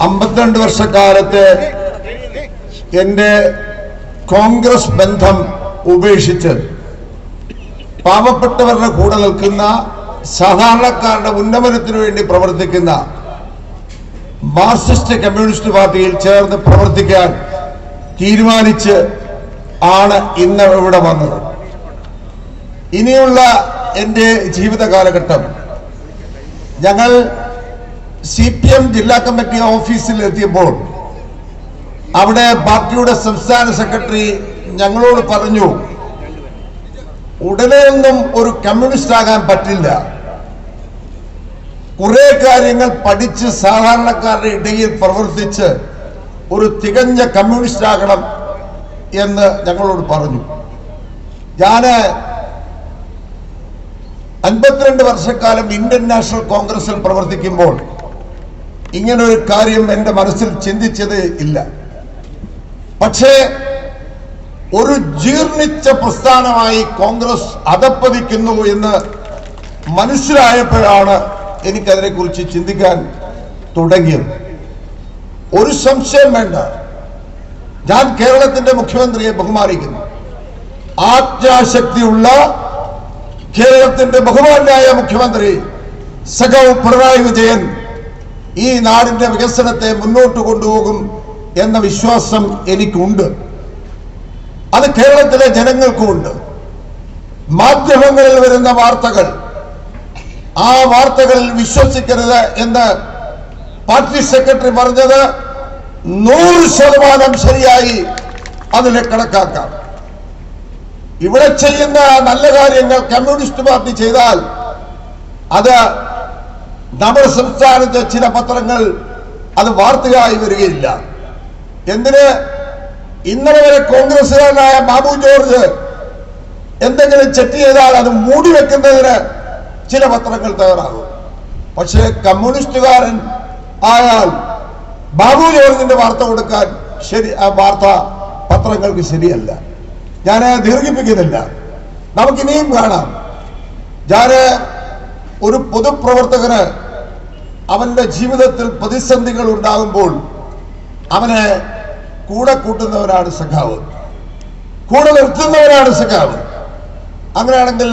അമ്പത്തിരണ്ട് വർഷക്കാലത്തെ എന്റെ കോൺഗ്രസ് ബന്ധം ഉപേക്ഷിച്ച് പാവപ്പെട്ടവരുടെ കൂടെ നിൽക്കുന്ന സാധാരണക്കാരുടെ ഉന്നമനത്തിനു വേണ്ടി പ്രവർത്തിക്കുന്ന മാർക്സിസ്റ്റ് കമ്മ്യൂണിസ്റ്റ് പാർട്ടിയിൽ ചേർന്ന് പ്രവർത്തിക്കാൻ തീരുമാനിച്ച് ആണ് ഇന്ന് ഇവിടെ വന്നത്. ഇനിയുള്ള എന്റെ ജീവിത കാലഘട്ടം ഞങ്ങൾ സി പി എം ജില്ലാ കമ്മിറ്റി ഓഫീസിൽ എത്തിയപ്പോൾ അവിടെ പാർട്ടിയുടെ സംസ്ഥാന സെക്രട്ടറി ഞങ്ങളോട് പറഞ്ഞു ഉടനെ ഒന്നും ഒരു കമ്മ്യൂണിസ്റ്റ് ആകാൻ പറ്റില്ല. കുറെ കാര്യങ്ങൾ പഠിച്ച് സാധാരണക്കാരുടെ ഇടയിൽ പ്രവർത്തിച്ച് ഒരു തികഞ്ഞ കമ്മ്യൂണിസ്റ്റ് ആകണം എന്ന് ഞങ്ങളോട് പറഞ്ഞു. ഞാൻ അൻപത്തിരണ്ട് വർഷക്കാലം ഇന്ത്യൻ നാഷണൽ കോൺഗ്രസിൽ പ്രവർത്തിക്കുമ്പോൾ ഇങ്ങനെ ഒരു കാര്യം എന്റെ മനസ്സിൽ ചിന്തിച്ചത് ഇല്ല. പക്ഷേ ഒരു ജീർണിച്ച പ്രസ്ഥാനമായി കോൺഗ്രസ് അധപ്പതിക്കുന്നു എന്ന് മനസ്സിലായപ്പോഴാണ് എനിക്കതിനെ കുറിച്ച് ചിന്തിക്കാൻ തുടങ്ങിയത്. ഒരു സംശയം വേണ്ട. ഞാൻ കേരളത്തിന്റെ മുഖ്യമന്ത്രിയെ ബഹുമാനിക്കുന്നു. ആജ്ഞാശക്തിയുള്ള കേരളത്തിന്റെ ബഹുമാനായ മുഖ്യമന്ത്രി സഖാവ് പിണറായി വിജയൻ ഈ നാടിന്റെ വികസനത്തെ മുന്നോട്ട് കൊണ്ടുപോകും എന്ന വിശ്വാസം എനിക്കുണ്ട്. അത് കേരളത്തിലെ ജനങ്ങൾക്കുമുണ്ട്. മാധ്യമങ്ങളിൽ വരുന്ന വാർത്തകൾ ആ വാർത്തകളിൽ വിശ്വസിക്കരുത് എന്ന് പാർട്ടി സെക്രട്ടറി പറഞ്ഞത് നൂറ് ശതമാനം ശരിയായി അതിനെ കണക്കാക്കാം. ഇവിടെ ചെയ്യുന്ന നല്ല കാര്യങ്ങൾ കമ്മ്യൂണിസ്റ്റ് പാർട്ടി ചെയ്താൽ അത് നമ്മുടെ സംസ്ഥാനത്തെ ചില പത്രങ്ങൾ അത് വാർത്തയായി വരികയില്ല. എന്തിന്? ഇന്നലെ വരെ കോൺഗ്രസുകാരനായ ബാബു ജോർജ് എന്തെങ്കിലും ചെറ്റ് ചെയ്താൽ അത് മൂടി വെക്കുന്നതിന് ചില പത്രങ്ങൾ തയ്യാറാകും. പക്ഷേ കമ്മ്യൂണിസ്റ്റുകാരൻ ആയാൽ ബാബു ജോർജിന്റെ വാർത്ത കൊടുക്കാൻ ശരി ആ വാർത്ത പത്രങ്ങൾക്ക് ശരിയല്ല. ഞാൻ ദീർഘിപ്പിക്കുന്നില്ല. നമുക്കിനിയും കാണാം. ഞാൻ ഒരു പൊതുപ്രവർത്തകന് അവന്റെ ജീവിതത്തിൽ പ്രതിസന്ധികൾ ഉണ്ടാകുമ്പോൾ അവനെ കൂടെ കൂട്ടുന്നവരാണ് സഖാവ്. കൂടെ നിർത്തുന്നവരാണ് സഖാവ്. അങ്ങനെയാണെങ്കിൽ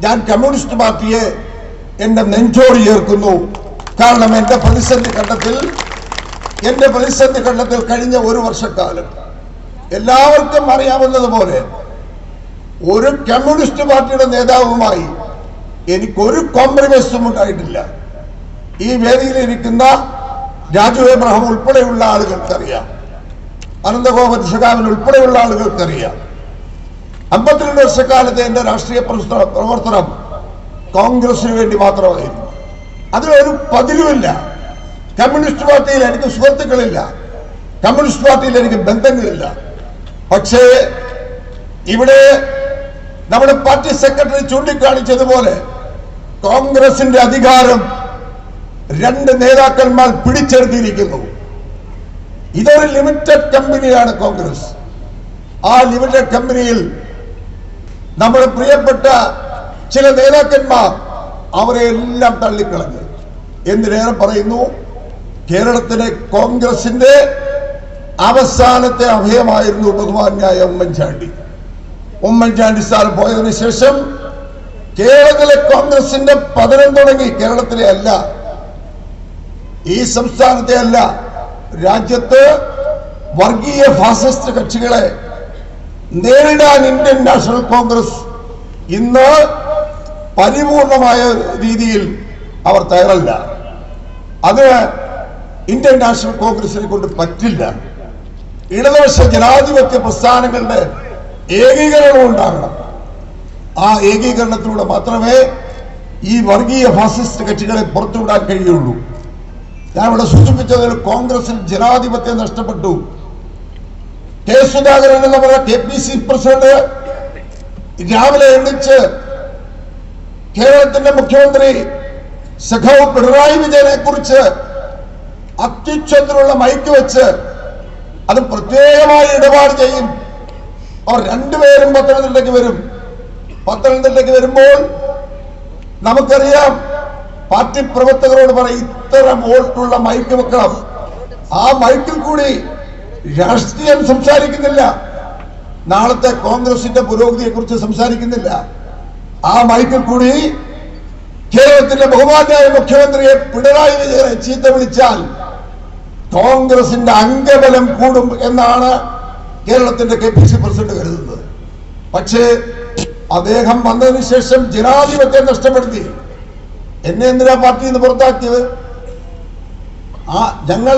ഞാൻ കമ്മ്യൂണിസ്റ്റ് പാർട്ടിയെ എന്റെ നെഞ്ചോട് ചേർക്കുന്നു. കാരണം എന്റെ പ്രതിസന്ധി ഘട്ടത്തിൽ എന്റെ പ്രതിസന്ധി ഘട്ടത്തിൽ കഴിഞ്ഞ ഒരു വർഷക്കാലം. എല്ലാവർക്കും അറിയാവുന്നതുപോലെ ഒരു കമ്മ്യൂണിസ്റ്റ് പാർട്ടിയുടെ നേതാവുമായി എനിക്കൊരു കോംപ്രമൈസും ഉണ്ടായിട്ടില്ല. ഈ വേദിയിൽ ഇരിക്കുന്ന രാജു എബ്രഹാം ഉൾപ്പെടെയുള്ള ആളുകൾക്കറിയാം. അനന്തഗോപൻ സഖാവിൻ ഉൾപ്പെടെയുള്ള ആളുകൾക്കറിയാം. അമ്പത്തിരണ്ട് വർഷക്കാലത്തെ എന്റെ രാഷ്ട്രീയ പ്രവർത്തനം കോൺഗ്രസിന് വേണ്ടി മാത്രമായിരുന്നു. അതിലൊരു പതിലുമില്ല. കമ്മ്യൂണിസ്റ്റ് പാർട്ടിയിൽ എനിക്ക് സുഹൃത്തുക്കളില്ല. കമ്മ്യൂണിസ്റ്റ് പാർട്ടിയിൽ എനിക്ക് ബന്ധങ്ങളില്ല. പക്ഷേ ഇവിടെ നമ്മുടെ പാർട്ടി സെക്രട്ടറി ചൂണ്ടിക്കാണിച്ചതുപോലെ കോൺഗ്രസിന്റെ അധികാരം രണ്ട് നേതാക്കന്മാർ പിടിച്ചെടുത്തിരിക്കുന്നു. ഇതൊരു ലിമിറ്റഡ് കമ്പനിയാണ് കോൺഗ്രസ്. ആ ലിമിറ്റഡ് കമ്പനിയിൽ നമ്മുടെ പ്രിയപ്പെട്ട ചില നേതാക്കന്മാർ അവരെ എല്ലാം തള്ളിക്കളഞ്ഞു. എന്തിനേറെ പറയുന്നു കേരളത്തിലെ കോൺഗ്രസിന്റെ അവസാനത്തെ അഭയമായിരുന്നു ബഹുമാന്യായ ഉമ്മൻചാണ്ടി. ഉമ്മൻചാണ്ടി സാർ പോയതിനു ശേഷം കേരളത്തിലെ കോൺഗ്രസിന്റെ പതനം തുടങ്ങി. കേരളത്തിലെ അല്ല. ഈ സംസ്ഥാനത്തെ അല്ല. രാജ്യത്ത് വർഗീയ ഫാസിസ്റ്റ് കക്ഷികളെ നേരിടാൻ ഇന്ത്യൻ നാഷണൽ കോൺഗ്രസ് ഇന്ന് പരിപൂർണമായ രീതിയിൽ അവർ തയ്യാറല്ല. അത് ഇന്ത്യൻ നാഷണൽ കോൺഗ്രസിനെ കൊണ്ട് പറ്റില്ല. ഇടതുപക്ഷ ജനാധിപത്യ പ്രസ്ഥാനങ്ങളുടെ ഏകീകരണം ഉണ്ടാകണം. ആ ഏകീകരണത്തിലൂടെ മാത്രമേ ഈ വർഗീയ ഫാസിസ്റ്റ് കക്ഷികളെ പുറത്തുവിടാൻ കഴിയുള്ളൂ. ഞാൻ ഇവിടെ സൂചിപ്പിച്ചതിൽ കോൺഗ്രസിൽ ജനാധിപത്യം നഷ്ടപ്പെട്ടു. കെ സുധാകരൻ എന്ന് പറഞ്ഞ കെ പി സി പ്രസിഡന്റ് രാവിലെ എണ്ണിച്ച് കേരളത്തിന്റെ മുഖ്യമന്ത്രി സഖാവ് പിണറായി വിജയനെ കുറിച്ച് അത്യുച്ഛത്തിലുള്ള മൈക്ക് വെച്ച് അത് പ്രത്യേകമായി ഇടപാട് ചെയ്യും. അവർ രണ്ടുപേരും പത്തനംതിട്ടയ്ക്ക് വരും. പത്തനംതിട്ടയ്ക്ക് വരുമ്പോൾ നമുക്കറിയാം പാർട്ടി പ്രവർത്തകരോട് പറയും ഇത്ര വോട്ടുള്ള മൈക്ക് വെക്കണം. ആ മൈക്കിൽ കൂടി രാഷ്ട്രീയം സംസാരിക്കുന്നില്ല. നാളത്തെ കോൺഗ്രസിന്റെ പുരോഗതിയെ കുറിച്ച് സംസാരിക്കുന്നില്ല. ആ മൈക്കിൽ കൂടി കേരളത്തിന്റെ ബഹുമാനായ മുഖ്യമന്ത്രിയെ പിണറായി വിജയനെ ചീത്ത വിളിച്ചാൽ കോൺഗ്രസിന്റെ അംഗബലം കൂടും എന്നാണ് കേരളത്തിന്റെ കെ പി സി പ്രസിഡന്റ് കരുതുന്നത്. പക്ഷേ അദ്ദേഹം വന്നതിന് ശേഷം ജനാധിപത്യം നഷ്ടപ്പെടുത്തി. എന്നെ എന്തിനാ പാർട്ടിയിൽ നിന്ന് പുറത്താക്കിയത്? ആ ഞങ്ങൾ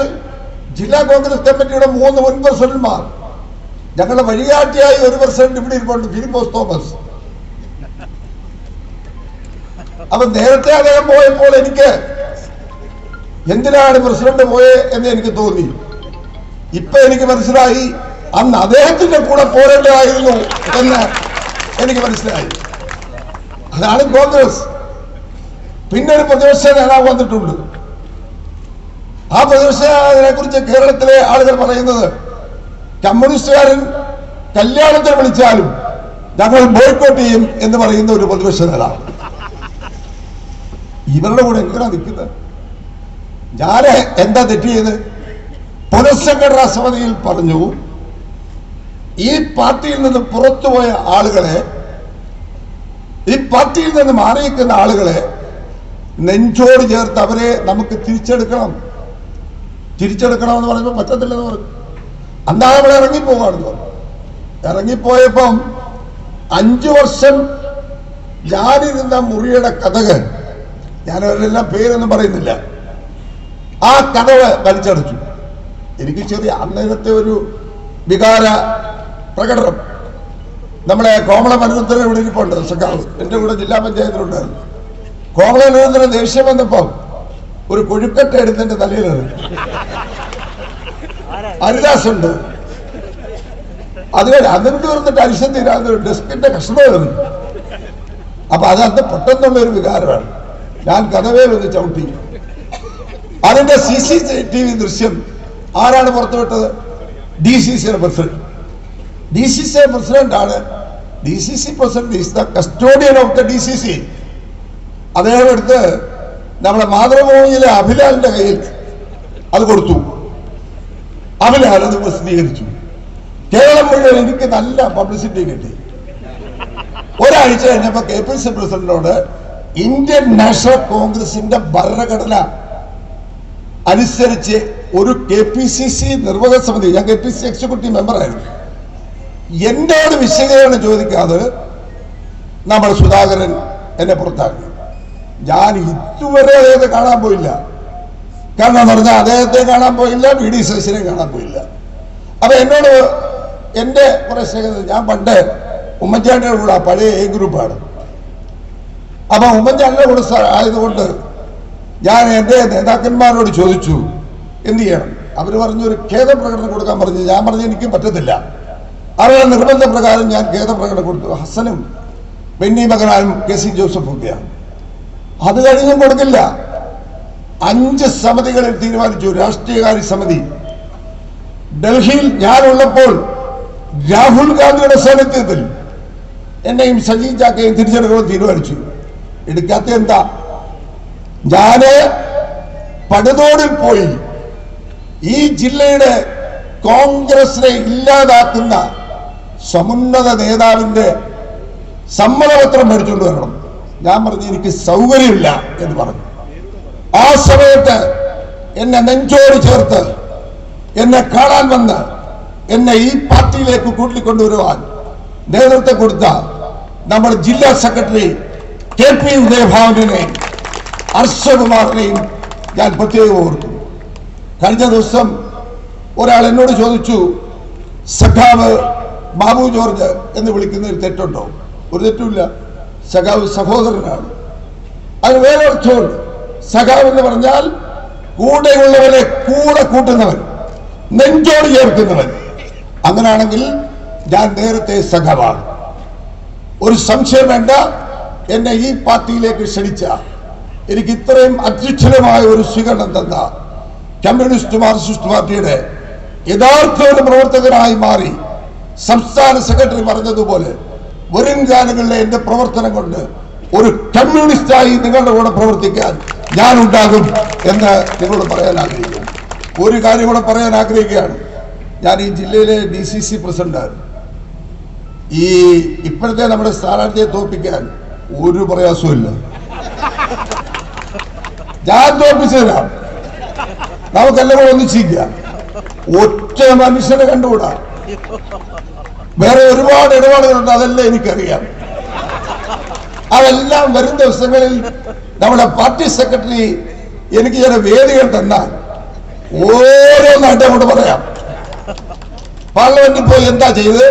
ജില്ലാ കോൺഗ്രസ് കമ്മിറ്റിയുടെ മൂന്ന് മുൻ പ്രസിഡന്റ്മാർ ഞങ്ങളുടെ വഴികാട്ടിയായി ഒരു പ്രസിഡന്റ് ഇവിടെ ഇരിപ്പുണ്ട് ഫിലിപ്പോസ് തോമസ്. അപ്പൊ നേരത്തെ അദ്ദേഹം പോയപ്പോൾ എനിക്ക് എന്തിനാണ് പ്രസിഡന്റ് പോയേ എന്ന് എനിക്ക് തോന്നി. ഇപ്പൊ എനിക്ക് മനസ്സിലായി അന്ന് അദ്ദേഹത്തിന്റെ കൂടെ പോരേണ്ടതായിരുന്നു എന്ന് എനിക്ക് മനസ്സിലായി. അതാണ് കോൺഗ്രസ് പിന്നെ ഒരു പ്രതിപക്ഷ നേതാവ് വന്നിട്ടുണ്ട്. ആ പ്രതിപക്ഷ നേതാവിനെ കുറിച്ച് കേരളത്തിലെ ആളുകൾ പറയുന്നത് കമ്മ്യൂണിസ്റ്റുകാരൻ കല്യാണത്തിന് വിളിച്ചാലും ഞങ്ങൾ ബോയ്ക്കോട്ട് ചെയ്യും എന്ന് പറയുന്ന ഒരു പ്രതിപക്ഷ നേതാവ്. ഇവരുടെ കൂടെ എങ്ങനെയാ നിൽക്കുന്നത്? ഞാൻ എന്താ തെറ്റ് ചെയ്ത് പുനഃസംഘടനാ സമിതിയിൽ പറഞ്ഞു ഈ പാർട്ടിയിൽ നിന്ന് പുറത്തുപോയ ആളുകളെ ഈ പാർട്ടിയിൽ നിന്ന് മാറിയിരിക്കുന്ന ആളുകളെ നെഞ്ചോട് ചേർത്ത് അവരെ നമുക്ക് തിരിച്ചെടുക്കണം. തിരിച്ചെടുക്കണം എന്ന് പറയുമ്പോൾ പറ്റത്തില്ലെന്ന് പറഞ്ഞു അന്നാ നമ്മൾ ഇറങ്ങിപ്പോവാണെന്ന് പറഞ്ഞു ഇറങ്ങിപ്പോയപ്പം അഞ്ചു വർഷം ഞാനിരുന്ന മുറിയുടെ കഥകൾ ഞാൻ അവരെല്ലാം പേരൊന്നും പറയുന്നില്ല ആ കഥകൾ വലിച്ചടച്ചു. എനിക്ക് ചെറിയ അന്നേരത്തെ ഒരു വികാര പ്രകടനം. നമ്മളെ കോമള മനുഷ്യത്തിന് ഇവിടെ ഇരിപ്പുണ്ട് സഖാവ് എന്റെ കൂടെ ജില്ലാ പഞ്ചായത്തിലുണ്ടായിരുന്നു. കോമള മനുഷ്യത്തിന് ദേഷ്യം വന്നപ്പം ഒരു കൊഴുക്കട്ട എടുത്ത് എന്റെ തലയിലെറി ഹരിദാസുണ്ട് അത് കഴിഞ്ഞ് അതിനോട് പറഞ്ഞിട്ട് അരിശം തീരാതെ ഡെസ്കിന്റെ കഷ്ണമായിരുന്നു അപ്പൊ അപ്പൊ അതന്ന് പെട്ടെന്നുള്ള ഒരു വികാരമാണ്. ഞാൻ കഥവേലൊന്ന് ചവിട്ടി. അതിന്റെ സി സി ടി വി ദൃശ്യം ആരാണ് പുറത്തുവിട്ടത്? ഡി സി സിയുടെ president D C C president ആണ് D C C president is the custodian of the D C C അദ്ദേഹം എടുത്ത് നമ്മുടെ മാതൃഭൂമിയിലെ അഭിലാലിന്റെ കയ്യിൽ അത് കൊടുത്തു. അഭിലാൽ അത് പ്രസിദ്ധീകരിച്ചു. കേരളം മുഴുവൻ എനിക്ക് നല്ല പബ്ലിസിറ്റി കിട്ടി. ഒരാഴ്ച കഴിഞ്ഞപ്പോ കെ പി സി പ്രസിഡന്റിനോട് ഇന്ത്യൻ നാഷണൽ കോൺഗ്രസിന്റെ ഭരണഘടന അനുസരിച്ച് ഒരു കെ പി സി സി നിർവാഹക സമിതി ഞാൻ കെ പി സി എക്സിക്യൂട്ടീവ് മെമ്പറായിരുന്നു. എന്നോട് വിശദീകരണം ചോദിക്കാതെ നമ്മൾ സുധാകരൻ എന്നെ പുറത്താക്കി. ഞാൻ ഇതുവരെ അദ്ദേഹത്തെ കാണാൻ പോയില്ല. കാരണം എന്ന് പറഞ്ഞാൽ അദ്ദേഹത്തെ കാണാൻ പോയില്ല വി ഡി ശശിനെ കാണാൻ പോയില്ല. അപ്പൊ എന്നോട് എന്റെ കുറെ സ്നേഹിതർ ഞാൻ പണ്ട് ഉമ്മൻചാണ്ടിയുടെ കൂടെ പഴയ എ ഗ്രൂപ്പാണ്. അപ്പൊ ഉമ്മൻചാണ്ടിയുടെ കൂടെ ആയതുകൊണ്ട് ഞാൻ എന്റെ നേതാക്കന്മാരോട് ചോദിച്ചു എന്ത് ചെയ്യണം? അവർ പറഞ്ഞു ഒരു ഖേദപ്രകടനം കൊടുക്കാൻ പറഞ്ഞു. ഞാൻ പറഞ്ഞു എനിക്ക് പറ്റത്തില്ല. അവരുടെ നിർബന്ധ പ്രകാരം ഞാൻ ഖേദപ്രകടനം കൊടുത്തു. ഹസനും ബെന്നി മകനായും കെ സി ജോസഫും ഒക്കെയാണ്. അത് കഴിഞ്ഞും കൊടുക്കില്ല അഞ്ച് സമിതികളിൽ തീരുമാനിച്ചു. രാഷ്ട്രീയകാര്യ സമിതി. ഡൽഹിയിൽ ഞാനുള്ളപ്പോൾ രാഹുൽ ഗാന്ധിയുടെ സാന്നിധ്യത്തിൽ എന്നെയും സജി ചാക്കയും തിരിച്ചെടുക്കണമെന്ന് തീരുമാനിച്ചു. എടുക്കാത്ത എന്താ? ഞാൻ പടുതോടിൽ പോയി ഈ ജില്ലയുടെ കോൺഗ്രസിനെ ഇല്ലാതാക്കുന്ന സമുന്നത നേതാവിന്റെ സമ്മതപത്രം മേടിച്ചുകൊണ്ട് വരണം. ഞാൻ പറഞ്ഞു എനിക്ക് സൗകര്യമില്ല എന്ന് പറഞ്ഞു. ആ സമയത്ത് എന്നെ നെഞ്ചോട് ചേർത്ത് എന്നെ കാണാൻ വന്ന് എന്നെ ഈ പാർട്ടിയിലേക്ക് കൂട്ടിക്കൊണ്ടുവരുവാൻ നേതൃത്വം കൊടുത്ത നമ്മൾ ജില്ലാ സെക്രട്ടറി കെ പി ഉദയഭാവനെ ഹർഷകുമാറിനെയും ഞാൻ പ്രത്യേകം ഓർക്കുന്നു. കഴിഞ്ഞ ദിവസം ഒരാൾ എന്നോട് ചോദിച്ചു സഖാവ് ബാബു ജോർജ് എന്ന് വിളിക്കുന്ന ഒരു തെറ്റുണ്ടോ? ഒരു തെറ്റുമില്ല. സഖാവ് സഹോദരനാണ്. അതിന് വേറെ അർത്ഥമുണ്ട് സഖാവ് എന്ന് പറഞ്ഞാൽ കൂടെയുള്ളവരെ കൂടെ കൂട്ടുന്നവൻ നെഞ്ചോട് ചേർക്കുന്നവൻ. അങ്ങനാണെങ്കിൽ ഞാൻ നേരത്തെ സഖാവാണ്. ഒരു സംശയം വേണ്ട. എന്നെ ഈ പാർട്ടിയിലേക്ക് ക്ഷണിച്ച എനിക്ക് ഇത്രയും അധ്യക്ഷരമായ ഒരു സ്വീകരണം തന്ന കമ്മ്യൂണിസ്റ്റ് മാർക്സിസ്റ്റ് പാർട്ടിയുടെ യഥാർത്ഥ ഒരു പ്രവർത്തകനായി മാറി സംസ്ഥാന സെക്രട്ടറി പറഞ്ഞതുപോലെ വരും കാലങ്ങളിലെ എന്റെ പ്രവർത്തനം കൊണ്ട് ഒരു കമ്മ്യൂണിസ്റ്റായി നിങ്ങളുടെ കൂടെ പ്രവർത്തിക്കാൻ ഞാൻ ഉണ്ടാകും എന്ന് നിങ്ങളോട് പറയാൻ ആഗ്രഹിക്കുന്നു. ഒരു കാര്യം കൂടെ പറയാൻ ആഗ്രഹിക്കുകയാണ്. ഞാൻ ഈ ജില്ലയിലെ ഡി സി സി പ്രസിഡന്റാണ്. ഈ ഇപ്പോഴത്തെ നമ്മുടെ സ്ഥാനാർത്ഥിയെ തോപ്പിക്കാൻ ഒരു പ്രയാസവും ഞാൻ തോൽപ്പിച്ചതിനാണ് നമുക്കെല്ലാം കൂടെ ഒന്നിച്ചിരിക്കുക. ഒറ്റ മനുഷ്യനെ കണ്ടുകൂടാ? വേറെ ഒരുപാട് ഇടപാടുകളുണ്ട് അതെല്ലാം എനിക്കറിയാം. അതെല്ലാം വരും ദിവസങ്ങളിൽ നമ്മുടെ പാർട്ടി സെക്രട്ടറി എനിക്ക് ചില വേദികൾ തന്നാൽ ഓരോന്നായിട്ട് അങ്ങോട്ട് പറയാം. പാർലമെന്റിൽ പോയി എന്താ ചെയ്ത്?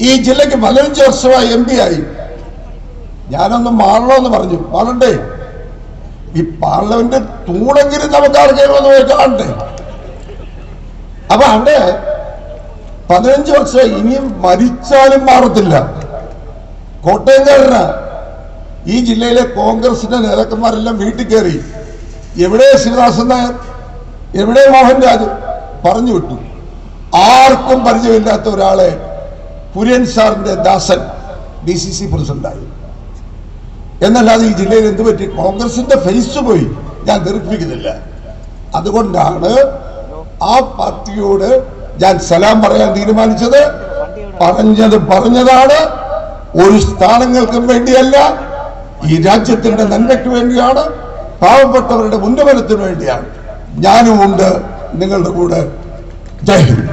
ഈ ജില്ലയ്ക്ക് പതിനഞ്ച് വർഷമായി എം പി ആയി. ഞാനൊന്ന് മാറണമെന്ന് പറഞ്ഞു. മാറണ്ടേ? ഈ പാർലമെന്റ് തൂണെങ്കിലും നമുക്ക് ആർക്കെങ്കിലും ഒന്ന് കാണണ്ടേ? അപ്പൊ അവിടെ പതിനഞ്ച് വർഷം ഇനിയും മരിച്ചാലും മാറത്തില്ല. കോട്ടയംകാരനാ. ഈ ജില്ലയിലെ കോൺഗ്രസിന്റെ നേതാക്കന്മാരെല്ലാം വീട്ടിൽ കയറി. എവിടെ ശിവദാസൻ നായർ? എവിടെ മോഹൻ രാജ് പറഞ്ഞു വിട്ടു. ആർക്കും പരിചയമില്ലാത്ത ഒരാളെ പുരൻ സാറിന്റെ ദാസൻ ഡി സി സി പ്രസിഡന്റായി. എന്നല്ലാതെ ഈ ജില്ലയിൽ എന്ത് പറ്റി? കോൺഗ്രസിന്റെ ഫേസ് പോയി. ഞാൻ ധരിപ്പിക്കുന്നില്ല അതുകൊണ്ടാണ് ആ പാർട്ടിയോട് ഞാൻ സലാം പറയാൻ തീരുമാനിച്ചത് പറഞ്ഞത് പറഞ്ഞതാണ്. ഒരു സ്ഥാനങ്ങൾക്കും വേണ്ടിയല്ല ഈ രാജ്യത്തിന്റെ നന്മയ്ക്ക് വേണ്ടിയാണ് പാവപ്പെട്ടവരുടെ ഉന്നമനത്തിന് വേണ്ടിയാണ്. ഞാനും ഉണ്ട് നിങ്ങളുടെ കൂടെ. ജയ് ഹിന്ദ്.